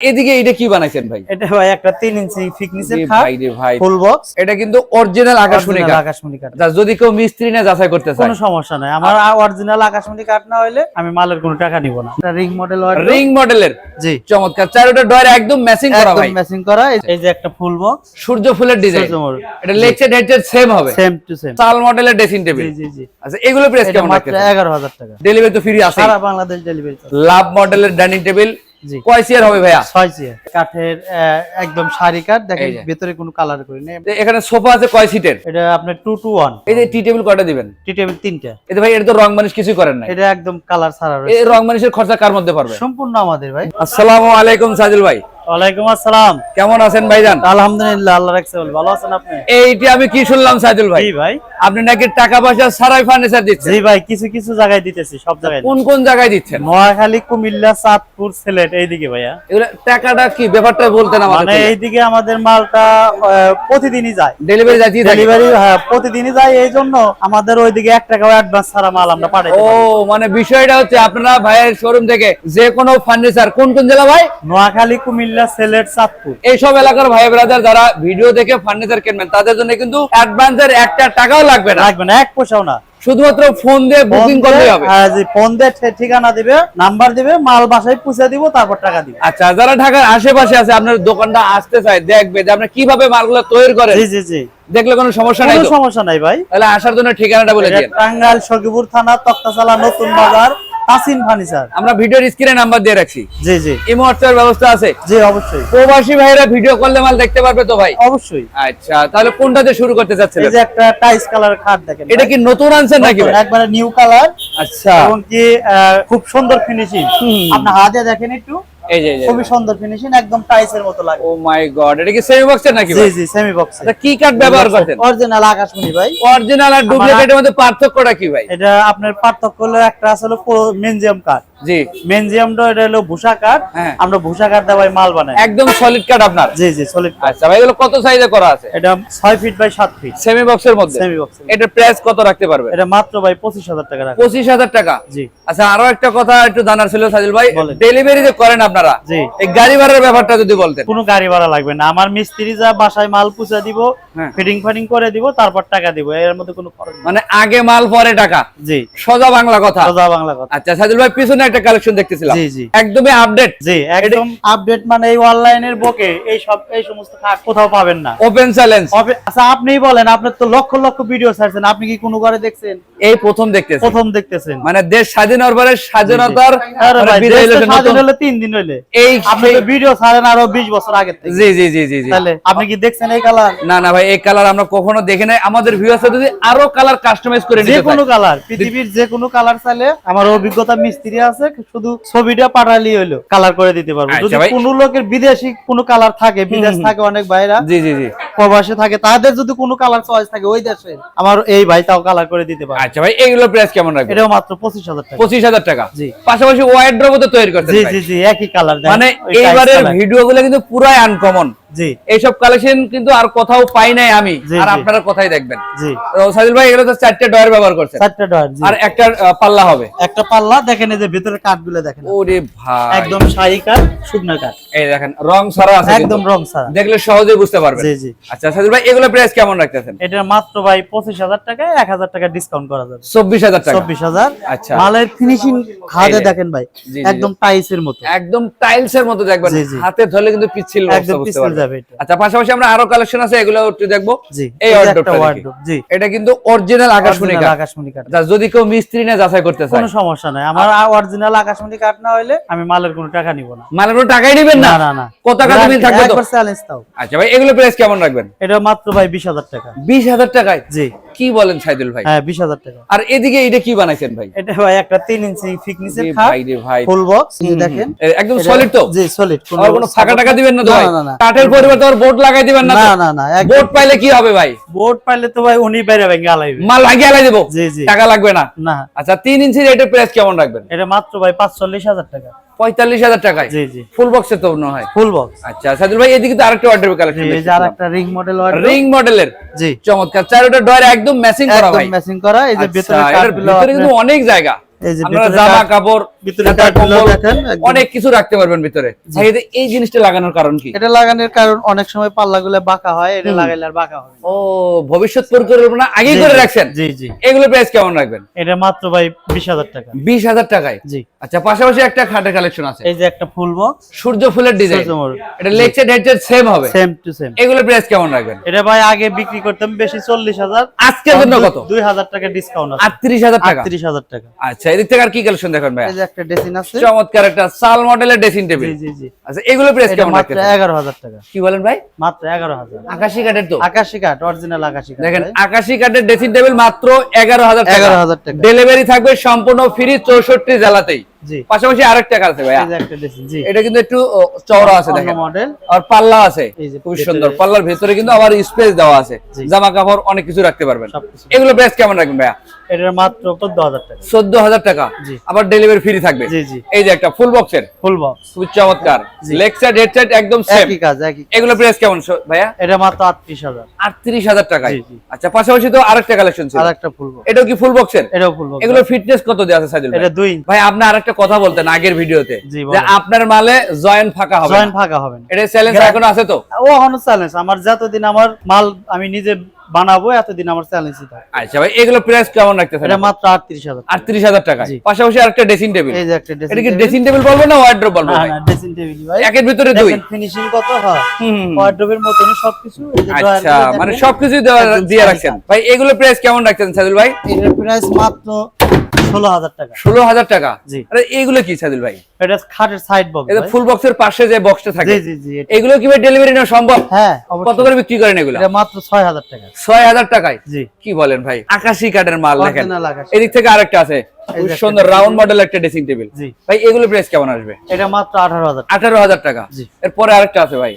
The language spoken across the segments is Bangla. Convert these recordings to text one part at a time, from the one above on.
এদিকে এটা কি বানাইছেন ভাই? এটা ভাই একটা ইঞ্চি ফিকনিসের খাট ভাই রে ভাই। ফুল বক্স এটা কিন্তু অরিজিনাল আকাশমণি কাঠ। আকাশমণি কাঠ। যদি কেউ মিস্ত্রি না যাচাই করতে চায়। কোনো সমস্যা নাই। আমার অরিজিনাল আকাশমণি কাঠ না হইলে আমি মালের কোনো টাকা নিব না। এটা রিং মডেল রিং মডেলের জি। চমৎকার। চারোটা ডয়ার একদম ম্যাচিং করা একদম ভাই। ম্যাচিং করা। এই- যে একটা ফুল বক্স সূর্য ফুলের ডিজাইন এটা লেগ সেট হেড সেম হবে। সেম টু সেম চাল মডেলের ড্রেসিং টেবিল জি জি আচ্ছা এগুলো প্রাইস কেমন মাত্র রাখতেছেন? এগারো হাজার টাকা। ডেলিভারি তো ফ্রি আছে সারা বাংলাদেশ ডেলিভারি লাভ মডেলের ডাইনিং টেবিল কয় চেয়ার হবে ভাইয়া? ছয় চেয়ার কাঠের একদম সারি কাঠ দেখেন। ভেতরে কোনো কালার করি নেই। এখানে সোফা আছে কয় সিটের? এটা আপনার টু টু ওয়ান এই যে টি টেবিল কয়টা দিবেন? টি টেবিল তিনটা। এতে ভাই এটা তো রং মানিশ কিছু করেন না এটা একদম কালার ছাড়া এই রয়েছে। রং মানিশের খরচা কার মধ্যে পারবে সম্পূর্ণ আমাদের ভাই। আসসালামু আলাইকুম সাজিল ভাই। ওয়ালাইকুম আসসালাম। কেমন আছেন ভাইজান? আলহামদুলিল্লাহ আল্লাহ রাখছে ভালো আছেন আপনি? এইটি আমি কি শুনলাম সাজুল ভাই? ভাই। আপনি নাকি টাকা পয়সা সারাই ফার্নিচার দিচ্ছেন? জি ভাই কিছু কিছু জায়গায় দিতেছি সব জায়গায় কোন কোন জায়গায় দিচ্ছেন? নোয়াখালী কুমিল্লা চাঁদপুর সিলেট এইদিকে ভাইয়া। এগুলো টাকাটা কি ব্যাপারটা বলতেন মানে এইদিকে আমাদের মালটা প্রতিদিনই যায়। ডেলিভারি থাকে। ডেলিভারি হ্যাঁ প্রতিদিনই যায় এই জন্য আমাদের ওইদিকে এক টাকাও অ্যাডভান্স ছাড়া মাল আমরা পাঠাই ও মানে বিষয়টা হচ্ছে আপনারা ভাইয়ের শোরুম থেকে যে কোনো ফার্নিচার কোন কোন জেলা ভাই? নোয়াখালী কুমিল্লা সিলেট চাঁদপুর এইসব এলাকার ভাই ব্রাদার যারা ভিডিও দেখে ফার্নিচার কিনবেন তাদের জন্য কিন্তু অ্যাডভান্সের একটা টাকাও লাগবে না। লাগবে না এক পয়সাও না। শুধুমাত্র ফোন দিয়ে বুকিং দিয়ে- হবে। হ্যাঁ, ফোন দিয়ে ঠিকানা দিবে নাম্বার দিবে মাল বাসায় পৌঁছে দিব তারপর টাকা দিবে। আচ্ছা যারা ঢাকার আশেপাশে আছে আপনার দোকানটা আসতে চায় দেখবে যে আপনি কীভাবে মালগুলো তৈরি করেন। জি জি জি। দেখলে কোনো সমস্যা নাই সমস্যা নাই ভাই। তাহলে আসার জন্য ঠিকানাটা বলে দিন টাঙ্গাইল সখীপুর থানা তক্তাশালা নতুন বাজার। তাসিন ফার্নিচার আমরা ভিডিওর স্ক্রিনে নাম্বার দিয়ে রাখছি। জি জি। ইমো হোয়াটসঅ্যাপ ব্যবস্থা আছে। জি অবশ্যই। প্রবাসী ভাইরা ভিডিও করলে মাল দেখতে পারবে তো ভাই? অবশ্যই। আচ্ছা তাহলে কোনটাতে শুরু করতে এই যে একটা টাইস কালার খাট দেখেন এটা কি নতুন আনছেন নাকি একবারে নিউ কালার। আচ্ছা। এবং কি খুব সুন্দর ফিনিশিং আপনি হাতে দেখেন একটু। এই যে খুবই সুন্দর ফিনিশিং একদম টাইসের মতো লাগে। ও মাই গড এটা কি সেমি বক্সের নাকি জি জি সেমি বক্স এটা কি কাঠ ব্যবহার করতেন? অরিজিনাল আকাশমণি ভাই। অরিজিনাল আর ডুপ্লিকেটের মধ্যে পার্থক্যটা কি ভাই? এটা আপনার পার্থক্য হলো একটা আসলে মেনজিয়াম কাঠ জি। মেনজিয়ামটা এটা হলো কাঠ। হ্যাঁ। আমরা কাঠ মাল বানাই। একদম সলিড কাঠ আপনার। জি জি সলিড আচ্ছা ভাই এগুলো কত সাইজে করা আছে? এটা ছয় ফিট বাই সাত ফিট সেমি বক্সের মধ্যে? সেমি বক্স এটা প্রাইস কত রাখতে পারবে এটা মাত্র ভাই পঁচিশ হাজার টাকা রাখা। পঁচিশ হাজার টাকা? জি। আচ্ছা আরও একটা কথা একটু জানার ছিল সাজিল ভাই। ডেলিভারি যে করেন আপনারা জি। এই গাড়ি ভাড়ার ব্যাপারটা যদি বলতেন। কোনো গাড়ি ভাড়া লাগবে না। আমার মিস্ত্রি যা বাসায় মাল পুষে দিব হ্যাঁ। ফিটিং ফাটিং করে দিব তারপর টাকা দিব। এর মধ্যে কোনো খরচ মানে আগে মাল পরে টাকা? জি। সোজা বাংলা কথা? সোজা বাংলা কথা। আচ্ছা সাজিল ভাই পিছনে একটা কালেকশন দেখতেছিলাম। একদমই আপডেট জি একদম আপডেট মানে এই অনলাইনের বকে এই সব এই সমস্ত খাট কোথাও পাবেন না। ওপেন চ্যালেঞ্জ আচ্ছা আপনিই বলেন আপনার তো লক্ষ লক্ষ ভিডিও ছাড়ছেন আপনি কি কোনো ঘরে দেখছেন? এই প্রথম দেখতেছি। প্রথম দেখতেছেন। মানে দেশ স্বাধীন হওয়ার পরে স্বাধীনতার আরে মানে স্বাধীন হলে তিন দিন হইলে। এই আপনি তো ভিডিও ছাড়েন আরও বিশ বছর আগে জি জি জি জি জি। তাহলে আপনি কি দেখছেন এই কালার না না ভাই এই কালার আমরা কখনো দেখি নাই। আমাদের ভিউয়ার্স যদি আরও কালার কাস্টমাইজ করে নিতে যে কোনো কালার পৃথিবীর যে কোনো কালার চাইলে আমার অভিজ্ঞতা মিস্ত্রি আছে শুধু ছবিটা পাঠালি হইল কালার করে দিতে পারব। আচ্ছা যদি। কোনো লোকের বিদেশি কোনো কালার থাকে বিদেশ থাকে অনেক ভাইরা জি জি জি। প্রবাসে থাকে তাদের যদি কোনো কালার চয়েস থাকে ওই দেশে আমার এই ভাই তাও কালার করে দিতে পারে আচ্ছা ভাই এইগুলো প্রাইস কেমন রাখবেন? এটাও মাত্র পঁচিশ হাজার টাকা। পঁচিশ হাজার টাকা। জি। পাশাপাশি ওয়াইড ড্রবও তো তৈরি করতে জি জি জি একই কালার মানে এইবারের ভিডিও গুলো কিন্তু পুরাই আনকমন জি। এইসব কালেকশন কিন্তু আর কোথাও পাই নাই আমি আর আপনারা কোথায় দেখবেন? জি। সাজিল ভাই এগুলো তো চারটে ডয়ার ব্যবহার করছেন। চারটা ডয়ার আর একটা পাল্লা হবে। একটা পাল্লা দেখেন এই যে ভিতরে কাঠগুলো দেখেন ওরে ভাই। একদম শাড়ি কাঠ শুকনো কাঠ। এই দেখেন রং সারা আছে একদম রং ছাড়া। দেখলে সহজেই বুঝতে পারবেন। জি জি। আচ্ছা সাজিল ভাই এগুলো প্রাইস কেমন রাখতেছেন? এটা মাত্র ভাই পঁচিশ হাজার টাকায় এক হাজার টাকা ডিসকাউন্ট করা যাবে। চব্বিশ হাজার টাকা। চব্বিশ হাজার। আচ্ছা। মালের ফিনিশিং হাতে দেখেন ভাই। একদম টাইসের মতো। একদম টাইলস এর মতো দেখবেন। হাতে ধরলে কিন্তু পিচ্ছিল অবস্থা একদম বুঝতে পারবেন যাবে আচ্ছা পাশাপাশি আমরা আরও কালেকশন আছে এগুলো একটু দেখব। এই এই যে wardrobe একটা টা দেখি। wardrobe, জি। এটা কিন্তু অরিজিনাল আকাশমণি কাঠ আকাশমণি কাঠ যদি কেউ মিস্ত্রি না যাচাই করতে চায়। কোনো সমস্যা নাই। আমার অরিজিনাল আকাশমণি কাঠ না হলে আমি মালের কোনো টাকা নিব না। মালের কোনো টাকাই নেবেন না? না না কত টাকা দিবেন থাকবে তো? চ্যালেঞ্জ দাও আচ্ছা ভাই এগুলো প্রাইস কেমন রাখবেন? এটা মাত্র ভাই বিশ হাজার টাকা। বিশ হাজার টাকায়? জি। কি বলেন সাইদুল ভাই? হ্যাঁ বিশ হাজার টাকা। আর এদিকে এটা কি বানাইছেন ভাই? এটা ভাই একটা তিন ইঞ্চি ফিকনিসের খাট ভাই রে ভাই। ফুল বক্স দেখেন। একদম সলিড তো? জি সলিড আর কোনো ফাঁকা টাকা দিবেন না তো ভাই। কাঠের পরিবর্তে আর বোর্ড লাগাই দিবেন না না না না বোর্ড পাইলে কি হবে ভাই? বোর্ড পাইলে তো ভাই উনি বাইরে ভেঙে আলাইবে মাল লাগিয়ে আলাই দেবো? জি জি। টাকা লাগবে না? না। আচ্ছা তিন ইঞ্চির এটার প্রাইস কেমন রাখবেন? এটা মাত্র ভাই পাঁচচল্লিশ হাজার টাকা। পঁয়তাল্লিশ হাজার টাকায়? ফুল বক্সে তো মনে হয়। ফুল বক্স আচ্ছা সাইদুল ভাই এদিকে তো আরেকটা অর্ডার কালেকশন এই রিং মডেল রিং মডেলের জি। চমৎকার। চারটা ডয়ার একদম ম্যাচিং করা একদম ভাই। ম্যাচিং করা এই যে আচ্ছা, ভিতরে কিন্তু অনেক জায়গা। জামা কাপড়। অনেক কিছু রাখতে পারবেন ভিতরে। এই জিনিসটা লাগানোর কারণ কি? এটা লাগানোর কারণ অনেক সময় পাল্লা বাঁকা হয় এটা লাগাইলে আর বাঁকা হবে ও ভবিষ্যৎ পরিকল্পনা আগেই করে রাখছেন? জি জি। এগুলো প্রাইস কেমন রাখবেন? এটা মাত্র ভাই বিশ হাজার টাকা। বিশ হাজার টাকায়? জি। আচ্ছা পাশাপাশি একটা খাটের কালেকশন আছে। এই যে একটা ফুল বক্স সূর্য ফুলের ডিজাইন এটা হেড সেম হবে? সেম টু সেম এগুলো প্রাইস কেমন রাখবেন? এটা ভাই আগে বিক্রি করতাম বেশি চল্লিশ হাজার। আজকের জন্য কত? দুই হাজার টাকা ডিসকাউন্ট আটত্রিশ হাজার টাকা? আটত্রিশ হাজার টাকা। আচ্ছা এদিক থেকে আর কি কালেকশন দেখেন ভাই একটা ডেসিন আছে। চমৎকার একটা সাল মডেলের ডেসিন টেবিল। জি জি আচ্ছা এগুলো প্রাইস কেমন মাত্র রাখতেছেন? এগারো হাজার টাকা। কি বলেন ভাই? মাত্র এগারো হাজার। আকাশি কাঠের তো। আকাশী কাঠ অরিজিনাল আকাশি কাঠ দেখেন আকাশী কাঠের ড্রেসিং টেবিল মাত্র এগারো হাজার এগারো হাজার টাকা। ডেলিভারি থাকবে সম্পূর্ণ ফ্রি চৌষট্টি জেলাতেই। জি পাশাপাশি আরেকটা আছে জি। এটা কিন্তু একটু চওড়া আছে দেখেন। মডেল আর পাল্লা আছে খুব সুন্দর। পাল্লার ভেতরে কিন্তু আবার স্পেস দেওয়া আছে। জামা কাপড় অনেক কিছু রাখতে পারবেন। এগুলো প্রাইস কেমন রাখবেন ভাইয়া? এটার মাত্র চোদ্দ হাজার টাকা। চোদ্দ হাজার টাকা আবার ডেলিভারি ফ্রি থাকবে। এই যে একটা ফুল বক্সের ফুল বক্স খুব চমৎকার। জি। লেগ সাইড হেড সাইড একদম সেম কাজ একই এগুলো প্রাইস কেমন ভাইয়া? এটা মাত্র আটত্রিশ হাজার আটত্রিশ হাজার টাকায়। জি, জি। আচ্ছা পাশাপাশি তো আরেকটা কালেকশন ছিল। আর একটা ফুল বক্স এটাও কি ফুল বক্সের এটাও ফুল বক্স এগুলো ফিটনেস কত দেওয়া আছে ভাই? এটা দুই ভাই আপনি আরেকটা কথা বলতেন আগের ভিডিওতে যে আপনার মালে জয়েন্ট ফাঁকা হবে। জয়েন্ট ফাঁকা হবে এটা চ্যালেঞ্জ এখন আছে তো? ও এখনও চ্যালেঞ্জ আমার যতদিন আমার মাল আমি নিজে বানাবো এতদিন আমার চ্যালেঞ্জই থাকে আচ্ছা ভাই এগুলো প্রাইস কেমন রাখতেছেন এটা মাত্র আটত্রিশ হাজার আটত্রিশ হাজার টাকায় পাশাপাশি আরেকটা ড্রেসিং টেবিল এই যে একটা ড্রেসিং এটা কি ড্রেসিং টেবিল বলব না ওয়ার্ড্রোব বলব ভাই? ড্রেসিং টেবিল ভাই। একের ভিতরে দুই। ফিনিশিং কত হয়। ওয়ার্ড্রোবের মতনই সবকিছু আচ্ছা মানে। সবকিছু দেওয়া দিয়ে রাখছেন। ভাই এগুলো প্রাইস কেমন রাখছেন সাদুল ভাই? এটার প্রাইস মাত্র ষোলো হাজার টাকা। ষোলো হাজার টাকা? জি। আরে এগুলো কি সাদুল ভাই? এটা খাটের সাইড বক্স এটা ফুল বক্সের পাশে যে বক্সটা থাকে। জি জি জি এগুলো কি ভাই ডেলিভারি নেওয়া সম্ভব? হ্যাঁ কত করে বিক্রি করেন এগুলো? এটা মাত্র ছয় হাজার টাকা। ছয় হাজার টাকায়? জি। কি বলেন ভাই? আকাশি কাঠের মাল Original এদিক থেকে আরেকটা আছে। সুন্দর রাউন্ড মডেল একটা ড্রেসিং টেবিল ভাই এগুলো প্রাইস কেমন আসবে? এটা মাত্র আঠারো হাজার। আঠারো হাজার টাকা। এরপরে আরেকটা আছে ভাই।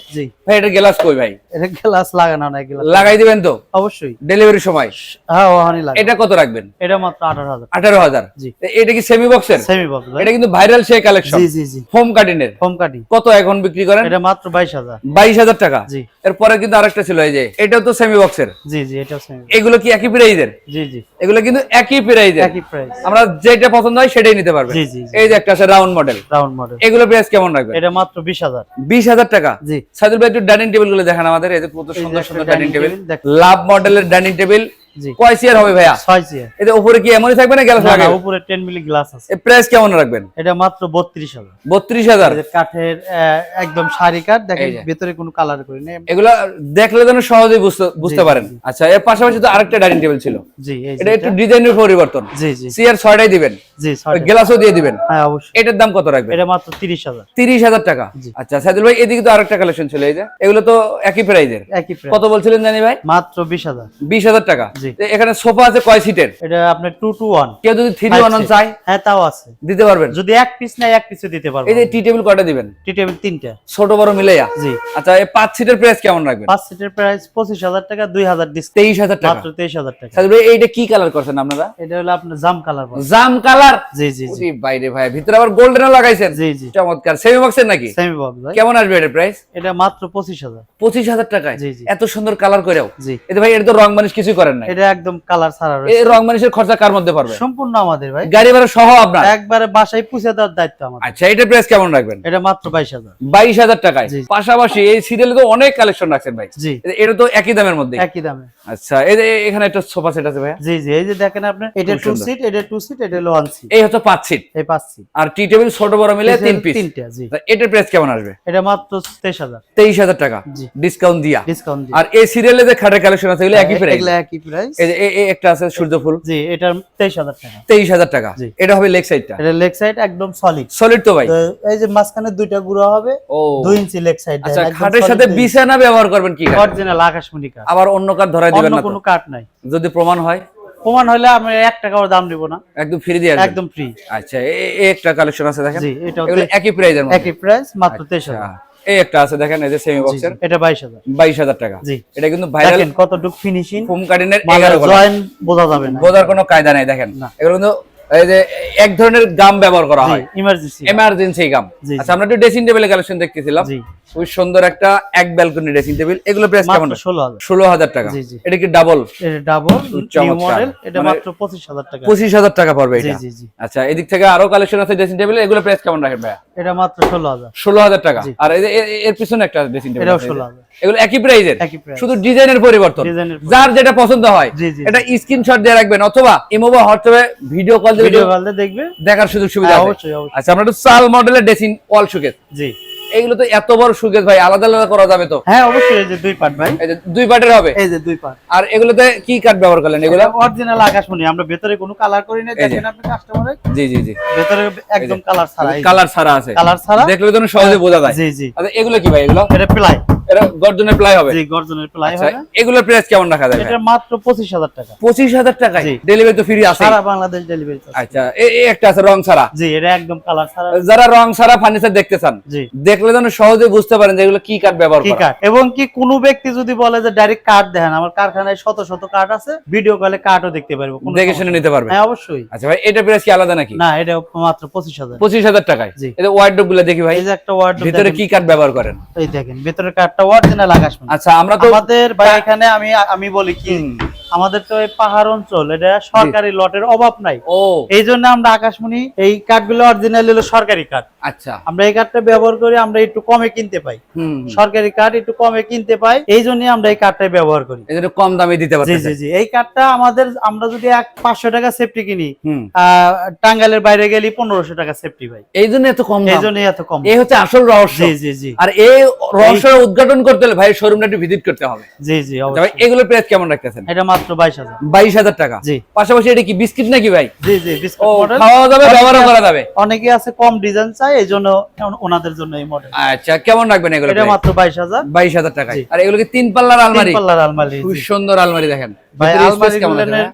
ভাই এটা গ্লাস কই ভাই? এটা গ্লাস লাগানো না গ্লাস লাগাই দিবেন তো? অবশ্যই। ডেলিভারি সময়। হ্যাঁ ওখানে লাগে এটা কত রাখবেন? এটা মাত্র আঠারো হাজার। আঠারো হাজার। জি। এটা কি সেমি বক্সের সেমি বক্স এটা কিন্তু ভাইরাল সেই কালেকশন জি জি জি। হোম কাটিং এর। হোম কাটি কত এখন বিক্রি করেন? এটা মাত্র বাইশ হাজার। বাইশ হাজার টাকা। জি। এরপরে কিন্তু আরেকটা ছিল এই যে এটাও তো সেমি বক্সের জি জি এটাও সেমি এগুলো কি একই প্রাইজের জি জি। এগুলো কিন্তু একই প্রাইজের একই প্রাইস আমরা যেটা পছন্দ হয় সেটাই নিতে পারবে। জি, জি, জি। এই যে একটা আছে রাউন্ড মডেল রাউন্ড মডেল এগুলো প্রাইস কেমন রাখবে এটা মাত্র বিশ হাজার। বিশ হাজার টাকা? জি। সাইদুল ভাই একটু ডাইনিং টেবিলগুলো দেখান আমাদের। এই যে কত সুন্দর সুন্দর ডাইনিং টেবিল লাভ মডেলের ডাইনিং টেবিল কয় চেয়ার হবে ভাইয়া? ছয় চেয়ার এতে উপরে কি এমনই থাকবে না উপরে টেন মিলি গ্লাস আছে। এই প্রাইস কেমন রাখবেন? এটা মাত্র বত্রিশ হাজার। বত্রিশ হাজার? এই যে কাঠের আহ, একদম সারি কাঠ দেখেন এই কোনো কালার করি নেই এগুলা দেখলে যেন সহজেই বুঝতে বুঝতে পারেন। আচ্ছা এর পাশাপাশি তো আরেকটা ডাইনিং টেবিল ছিল। জি এটা একটু ডিজাইনের পরিবর্তন। জি জি। চেয়ার ছয়টাই দিবেন। জি গ্লাসও দিয়ে দিবেন। হ্যাঁ অবশ্যই। এটার দাম কত রাখবেন? এটা মাত্র তিরিশ হাজার। তিরিশ হাজার টাকা। আচ্ছা সাইদুল ভাই এদিকে তো আরেকটা কালেকশন ছিল এই যে। এগুলো তো একই প্রাইজের একই কত বলছিলেন জানি ভাই? মাত্র বিশ হাজার। বিশ হাজার টাকা। জি। তো এখানে সোফা আছে কয় সিটের? এটা আপনার টু টু ওয়ান কেউ যদি থ্রি ওয়ান চায় হ্যাঁ তাও আছে। দিতে পারবেন। যদি এক পিস নেয় এক পিসও দিতে পারব এই যে টি টেবিল কয়টা দিবেন? টি টেবিল তিনটা। ছোট বড় মিলেয়া জি। আচ্ছা এই পাঁচ সিটের প্রাইস কেমন রাখবেন? পাঁচ সিটের প্রাইস পঁচিশ হাজার টাকা দুই হাজার ডিসকাউন্ট তেইশ হাজার টাকা। মাত্র তেইশ হাজার টাকা। এইটা কি কালার করছেন আপনারা? এটা হলো আপনার জাম কালার জাম কালার জি জি জি। বাইরে ভাই ভিতরে আবার গোল্ডেনও লাগাইছেন। জি জি। চমৎকার। সেমি বক্সের নাকি? সেমি বক্স কেমন আসবে এটার প্রাইস এটা মাত্র পঁচিশ হাজার। পঁচিশ হাজার টাকায়? জি, জি। এত সুন্দর কালার করেও জি। এতে ভাই এটা তো রং মানুষ কিছু করেন নাই। এটা একদম কালার ছাড়া এই রং মানিশের খরচা কার মধ্যে পারবে সম্পূর্ণ আমাদের ভাই। গাড়ি ভাড়া সহ আপনার? একবারে বাসায় পুষে দেওয়ার দায়িত্ব আমাদের। আচ্ছা এটার প্রাইস কেমন রাখবেন? এটা মাত্র বাইশ হাজার। বাইশ হাজার টাকায়। পাশাপাশি এই সিরিয়ালে তো অনেক কালেকশন রাখছেন ভাই। জি। এটা তো একই দামের মধ্যে? একই দামে। আচ্ছা এই যে এখানে একটা সোফা সেট আছে ভাই জি জি এই যে দেখেন আপনি এটা টু সিট এটা টু সিট এটা হলো ওয়ান সিট এই হচ্ছে পাঁচ সিট এই পাঁচ সিট আর টি টেবিল ছোট বড় মিলে তিন পিস তিনটা জি। এটার প্রাইস কেমন আসবে? এটা মাত্র তেইশ হাজার। তেইশ হাজার টাকা। জি। ডিসকাউন্ট দিয়া। ডিসকাউন্ট আর এই সিরিয়ালে যে খাটের কালেকশন আছে এগুলো একই প্রাইস এগুলো একই প্রাইস এই যে এ- এ একটা আছে সূর্যফুল জি এটা তেইশ হাজার টাকা। তেইশ হাজার টাকা। এটা হবে লেগ সাইডটা এটা লেগ সাইড একদম সলিড সলিড তো ভাই। এই যে মাঝখানে দুইটা গুঁড়ো হবে ও। ইঞ্চি লেগ সাইড আচ্ছা খাটের সাথে বিছানা ব্যবহার করবেন কি কাঠ? অরিজিনাল আকাশমণি কাঠ। আবার অন্য কাঠ ধরাই দিবেন অন্য না তো? কোনো কাঠ নাই। যদি প্রমাণ হয়? প্রমাণ হলে আমি এক টাকাও দাম দিব না। একদম ফ্রি দিয়ে একদম ফ্রি আচ্ছা একটা কালেকশন আছে দেখেন। জি একই মধ্যে। একই প্রাইস মাত্র তেইশ হাজার। আচ্ছা, এই একটা আছে দেখেন এই যে সেমি বক্সের এটা বাইশ হাজার। বাইশ হাজার টাকা। জি। এটা কিন্তু ভাইরাল দেখেন কতটুক ফিনিশিং ফোম কার্ডিনের 11 জয়েন্ট বোঝা যাবে না। বোঝার কোনো কায়দা নাই দেখেন। এগুলো কিন্তু এই যে এক ধরনের গাম ব্যবহার করা হয়। ইমার্জেন্সি এমার্জেন্সি গাম আচ্ছা আমরা একটু ড্রেসিং টেবিলের কালেকশন দেখতেছিলাম। খুব সুন্দর একটা এক ব্যালকনি ড্রেসিং টেবিল এগুলো প্রাইস কেমন? মাত্র ষোলো হাজার। ষোলো হাজার টাকা। জি, জি। এটা কি ডাবল এটা ডাবল নিউ মডেল এটা মানে- মাত্র পঁচিশ হাজার টাকা। পঁচিশ হাজার টাকা পড়বে এটা। জি জি। আচ্ছা এদিক থেকে আরও কালেকশন আছে ড্রেসিং টেবিল এগুলো প্রাইস কেমন রাখেন ভাইয়া? এটা মাত্র ষোলো হাজার। টাকা। আর এর পিছনে একটা ড্রেসিং টেবিল এটাও ষোলো হাজার। এগুলো একই প্রাইজের শুধু ডিজাইনের পরিবর্তন। যার যেটা পছন্দ হয় এটা স্ক্রিনশট দিয়ে রাখবেন অথবা ইমো বা হোয়াটসঅ্যাপে ভিডিও কল দিয়ে ভিডিও কল দেখবে। দেখার সুযোগ সুবিধা হ্যাঁ, অবশ্যই আচ্ছা আমরা একটু সাল মডেলের ড্রেসিং ওয়াল সুকেস জি। এইগুলো তো এত বড় সুকেস ভাই আলাদা আলাদা করা যাবে তো। হ্যাঁ অবশ্যই এই যে দুই পার্ট ভাই। এই যে দুই পার্টের হবে? এই যে দুই পার্ট আর এগুলোতে কি কাঠ ব্যবহার করলেন এগুলো? অরিজিনাল আকাশমণি আমরা ভেতরে কোনো কালার করি না দেখেন আপনি কাস্টমারে জি জি জি। ভেতরে একদম কালার ছাড়া কালার ছাড়া আছে। কালার ছাড়া। দেখলে তো সহজে বোঝা যায়। জি জি। আচ্ছা এগুলো কি ভাই এগুলো? এটা প্লাই। এটা গর্জনের প্লাই হবে। জি গর্জনের প্লাই আচ্ছা হবে। এগুলোর প্রাইস কেমন রাখা যাবে এটা মাত্র টাকা। টাকায়? ডেলিভারি তো ফ্রি আছে সারা বাংলাদেশ ডেলিভারি আচ্ছা একটা আছে রং ছাড়া। জি এটা একদম কালার ছাড়া। যারা রং ছাড়া ফার্নিচার দেখতে চান দেখলে যেন সহজে বুঝতে পারেন যে এগুলো কি কাঠ ব্যবহার করা। এবং কি কোনো ব্যক্তি যদি বলে যে ডাইরেক্ট কাঠ দেখেন আমার কারখানায় শত শত কাঠ আছে ভিডিও কলে কাঠও দেখতে পারব দেখে শুনে নিতে পারবে। হ্যাঁ অবশ্যই। আচ্ছা ভাই এটা প্রাইস কি আলাদা নাকি? না এটা মাত্র পঁচিশ হাজার। পঁচিশ হাজার টাকায়। জি। এটা ওয়ার্ডরোবগুলো দেখি ভাই এই যে একটা ওয়ার্ড ভিতরে কি কাঠ ব্যবহার করেন? এই দেখেন ভেতরের কাঠটা অরিজিনাল আকাশমণি আচ্ছা আমরা তো আমাদের ভাই এখানে আমি আমি বলি কি? আমাদের তো এই পাহাড় অঞ্চল এটা সরকারি লটের অভাব নাই। ও। এই জন্য আমরা আকাশমণি এই কাঠগুলো অরিজিনাল হলো সরকারি কাঠ। আচ্ছা। আমরা এই কাঠটা ব্যবহার করি আমরা একটু কমে কিনতে পাই। সরকারি কাঠ একটু কমে কিনতে পাই এই জন্য আমরা এই কাঠটাই ব্যবহার করি। এই কম দামে দিতে জি জি জি। এই কাঠটা আমাদের আমরা যদি এক পাঁচশো টাকা সেফটি কিনি টাঙ্গাইলের বাইরে গেলি পনেরোশো টাকা সেফটি ভাই। এই জন্য এত কম এই জন্য এত কম। এই হচ্ছে আসল রহস্য। জি জি জি। আর এই রহস্য উদ্ঘাটন করতে হলে ভাই শোরুমটা একটু ভিজিট করতে হবে। জি জি। ভাই প্রাইস কেমন রাখতেছেন? এটা মাত্র টাকা। জি। পাশাপাশি এটা কি বিস্কিট নাকি ভাই? জি জি ও মডেল খাওয়া যাবে ব্যবহার করা যাবে। অনেকে আছে কম ডিজাইন চাই এই জন্য ওনাদের জন্য এই মডেল আচ্ছা কেমন রাখবেন এগুলো এটা মাত্র বাইশ হাজার। বাইশ হাজার টাকায়। আর এগুলো কি তিন পাল্লার আলমারি? পাল্লার আলমারি খুব সুন্দর আলমারি দেখেন। ভাই আলমারি space কেমন আছে ভাই?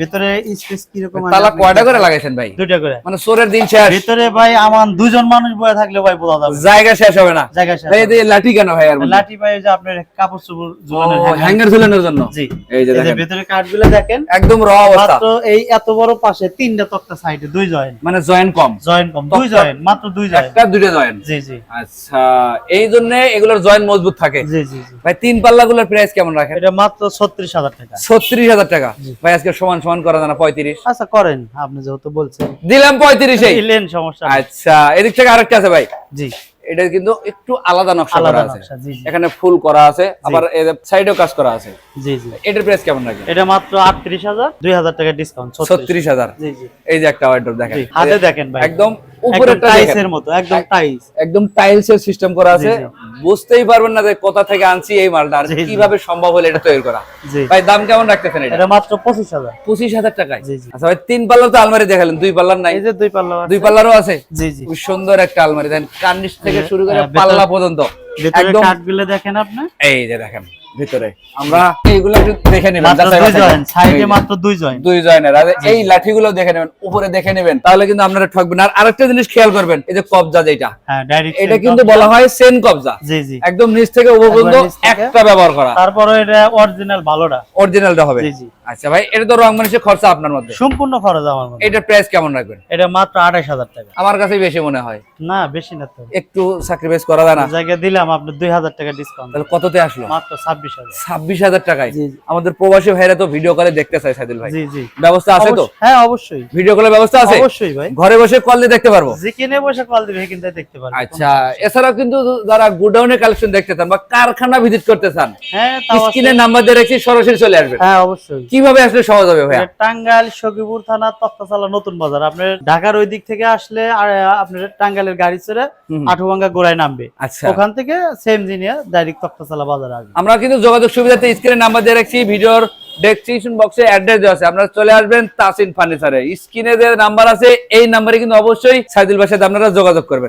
ভিতরে স্পেস কীরকম আছে তালা কয়টা করে লাগাইছেন ভাই? দুইটা করে। মানে সোরের দিন শেষ। ভিতরে ভাই আমার দুজন মানুষ বয়ে থাকলে ভাই বোঝা যাবে। জায়গা শেষ হবে না। জায়গা শেষ ভাই হবে। লাঠি কেন ভাই আর লাঠি ভাই যে আপনার কাপড় চোপড় ঝুলানোর হ্যাঙ্গার। ঝুলানোর জন্য? জি। এই যে দেখেন। ভিতরে কাঠগুলো দেখেন। একদম র অবস্থা। মাত্র এই এত বড় পাশে তিনটা তক্তা সাইডে দুই জয়েন্ট মানে জয়েন্ট কম। জয়েন্ট কম দুই জয়েন্ট মাত্র দুই জয়েন্ট একটা দুইটা জয়েন্ট জি জি। আচ্ছা এই জন্য এগুলোর জয়েন্ট মজবুত থাকে। জি জি জি। ভাই তিন পাল্লা গুলোর প্রাইস কেমন রাখেন? এটা মাত্র ছত্রিশ হাজার টাকা। ছত্রিশ হাজার টাকা। ভাই আজকে সমান সমান করা জানা পঁয়ত্রিশ। আচ্ছা করেন আপনি যেহেতু বলছেন। দিলাম পঁয়ত্রিশে। দিলেন সমস্যা আচ্ছা এদিক থেকে আরেকটা আছে ভাই। জি। এটা কিন্তু একটু আলাদা নকশা করা আছে। এখানে ফুল করা আছে আবার সাইডেও কাজ করা আছে। জি জি। এটার প্রাইস কেমন রাখেন এটা মাত্র আটত্রিশ হাজার দুই হাজার টাকা ডিসকাউন্ট ছত্রিশ। হাজার। জি জি। এই যে একটা ওয়ার্ডরোব দেখেন। হাতে দেখেন ভাই। একদম উপরে টাইলস এর মতো একদম টাইলস একদম টাইলস এর সিস্টেম করা আছে। বুঝতেই পারবেন না যে কোথা থেকে আনছি এই মালটা আর। কীভাবে সম্ভব হলো এটা তৈরি করা। ভাই দাম কেমন রাখতেছেন এটা? এটা মাত্র পঁচিশ হাজার। পঁচিশ হাজার টাকায়? জি, জি। আচ্ছা ভাই তিন পাল্লার তো আলমারি দেখালেন দুই পাল্লার নাই? এই যে দুই পাল্লা। দুই পাল্লারও আছে? জি জি। খুব সুন্দর একটা আলমারি। দেন কার্নিশ থেকে শুরু করে হ্যাঁ, পাল্লা পর্যন্ত। ভেতরে একদম। দেখেন আপনি? এই যে দেখেন ভিতরে। আমরা এইগুলো একটু দেখে নেবেন মাত্র যাচাই দুই বাছাই জয়েন্ট করে। সাইডে মাত্র দুই জয়েন্ট দুই জয়েনের আর এই লাঠিগুলো দেখে নেবেন উপরে দেখে নেবেন তাহলে কিন্তু আপনারা ঠকবেন আর আরেকটা জিনিস খেয়াল করবেন এই যে কবজা যেটা হ্যাঁ এটা কিন্তু বলা হয় সেন কবজা। জি জি। একদম নিচ থেকে উপর পর্যন্ত একটা ব্যবহার করা। তারপরে এটা অরিজিনাল ভালোটা। অরিজিনালটা হবে। জি জি। আচ্ছা ভাই এটা তো রং মানুষের খরচা আপনার মধ্যে। সম্পূর্ণ খরচ আমার হয়। প্রাইস কেমন রাখবেন? এটা মাত্র টাকা। আমার কাছে বেশি মনে হয়। না বেশি না তো। একটু স্যাক্রিফাইস করা যায় না। দিলাম আপনি দুই হাজার টাকা ডিসকাউন্ট তাহলে কততে আসলো? মাত্র ছাব্বিশ হাজার। ছাব্বিশ হাজার টাকায়? জি, জি। আমাদের প্রবাসী ভাইরা তো ভিডিও কলে দেখতে চায় সাইদুল ভাই। জি জি। ব্যবস্থা আছে তো? হ্যাঁ অবশ্যই। ভিডিও কলের ব্যবস্থা আছে? অবশ্যই ভাই। ঘরে বসে কল দিয়ে দেখতে পারব? যেখানে বসে কল কিন্তু দেখতে পারবে আচ্ছা এছাড়াও কিন্তু যারা কালেকশন দেখতে চান বা কারখানা ভিজিট করতে চান হ্যাঁ। স্ক্রিনের নাম্বার দিয়ে রেখে সরাসরি চলে আসবে। হ্যাঁ অবশ্যই। কীভাবে আসলে সহজ হবে এটা টাঙ্গাইল সখীপুর থানা তক্তাচালা নতুন বাজার। আপনার ঢাকার ওই দিক থেকে আসলে আপনার টাঙ্গাইলের গাড়ি ছেড়ে। আঠুভাঙ্গা গোড়ায় নামবে। আচ্ছা। ওখান থেকে সেম ডাইরেক্ট বাজারে আসবে আমরা কিন্তু যোগাযোগ সুবিধাতে স্ক্রিনের নাম্বার দিয়ে রাখছি, ভিডিওর ডেসক্রিপশন বক্সে অ্যাড্রেস দেওয়া আছে। আপনারা চলে আসবেন তাসিন ফার্নিচারে। স্ক্রিনে যে নাম্বার আছে, এই নাম্বারে কিন্তু অবশ্যই সাইদুল ভাইয়ের আপনারা যোগাযোগ করবেন।